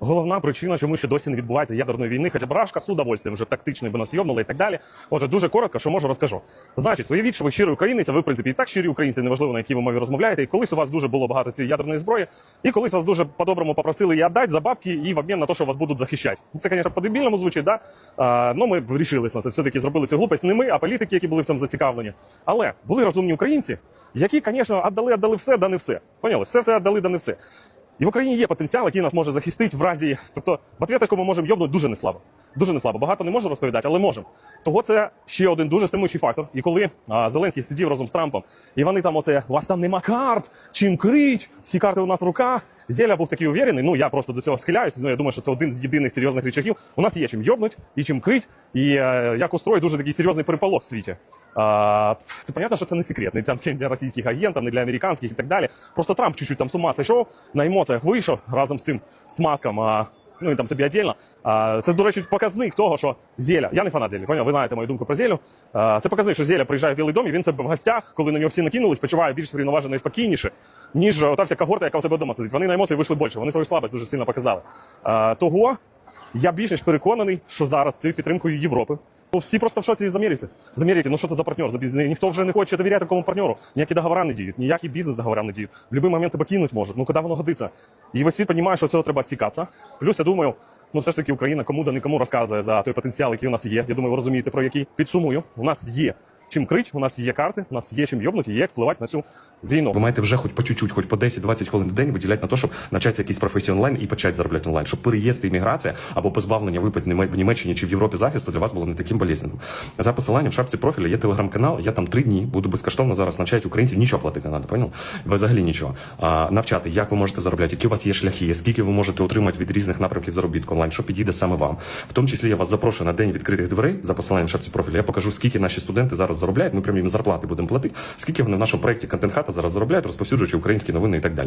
головна причина, чому ще досі не відбувається ядерної війни, хоча брашка з удовольствием вже тактично би нас йобнула і так далі. Отже, дуже коротко, що можу розкажу. Значить, уявіть, що ви щирий українець, а ви, в принципі, і так щирі українці, неважливо на якій ви мові розмовляєте. І колись у вас дуже було багато цієї ядерної зброї, і колись вас дуже по-доброму попросили її віддати за бабки і в обмін на те, що вас будуть захищати. Це, звісно, по-дебільному звучить, да? Ну ми вирішились на це. Все-таки зробили цю глупость не ми, а політики, які були в цьому зацікавлені. Але були розумні українці, які, звісно, віддали, віддали все, да не все. Поняли? Все, все віддали, да не все. І в Україні є потенціал, який нас може захистити в разі. Тобто, в ответочку ми можемо йобнути дуже неслабо. Дуже неслабо. Багато не можу розповідати, але можемо. Того це ще один дуже стимуючий фактор. І коли а, Зеленський сидів разом з Трампом, і вони там оце, у вас там нема карт, чим крить, всі карти у нас в руках. Зеля був такий уверений. Ну я просто до цього схиляюся. Ну я думаю, що це один з єдиних серйозних речагів. У нас є чим йобнуть і чим крить, і е, як устроїть дуже такий серйозний переполох в світі. А, це понятно, що це не секретний там не для російських агентів, не для американських і так далі. Просто Трамп чуть-чуть там з ума зайшов, на емоціях вийшов разом з цим смазком. А, ну і там собі отдельно. Це, до речі, показник того, що Зеля. Я не фанат Зелі, поняв? Ви знаєте мою думку про Зелю. Це показник, що Зеля приїжджає в Білий дом, і він себе в гостях, коли на нього всі накинулись, почуває більш врівноважено і спокійніше, ніж ота вся когорта, яка в себе вдома сидить. Вони на емоції вийшли більше, вони свою слабість дуже сильно показали. Того я більш ніж переконаний, що зараз з цією підтримкою Європи. Ну, всі просто в шоці і заміряться. Заміряйте, ну що це за партнер? За бізнес? Ніхто вже не хоче довіряти такому партнеру. Ніякі договори не діють, ніякі бізнес договори не діють. В будь-який момент тебе кинуть можуть. Ну куди воно годиться? І весь світ розуміє, що цього треба цікатися. Плюс я думаю, ну все ж таки Україна кому да нікому розказує за той потенціал, який у нас є. Я думаю, ви розумієте про який. Підсумую, у нас є чим крить, у нас є карти, у нас є чим йобнути, є як впливати на цю війну. Ви маєте вже хоч по чуть-чуть, хоч по 10-20 хвилин в день виділяти на те, щоб навчатися якісь професії онлайн і почати заробляти онлайн, щоб переїзд імміграція або позбавлення випит в Німеччині чи в Європі захисту для вас було не таким болезненним. За посиланням в шапці профіля є телеграм-канал. Я там три дні буду безкоштовно зараз навчати українців. Нічого платити не треба, понял? Взагалі нічого. А, навчати, як ви можете заробляти, які у вас є шляхи, скільки ви можете отримати від різних напрямків заробітку онлайн, що підійде саме вам. В тому числі я вас запрошую на день відкритих дверей за посиланням в шапці профіля. Я покажу, скільки наші студенти зараз заробляють. Ми прям їм зарплати будемо платити, скільки вони в нашому проєкті контент хата зараз заробляють, розповсюджуючи українські новини і так далі.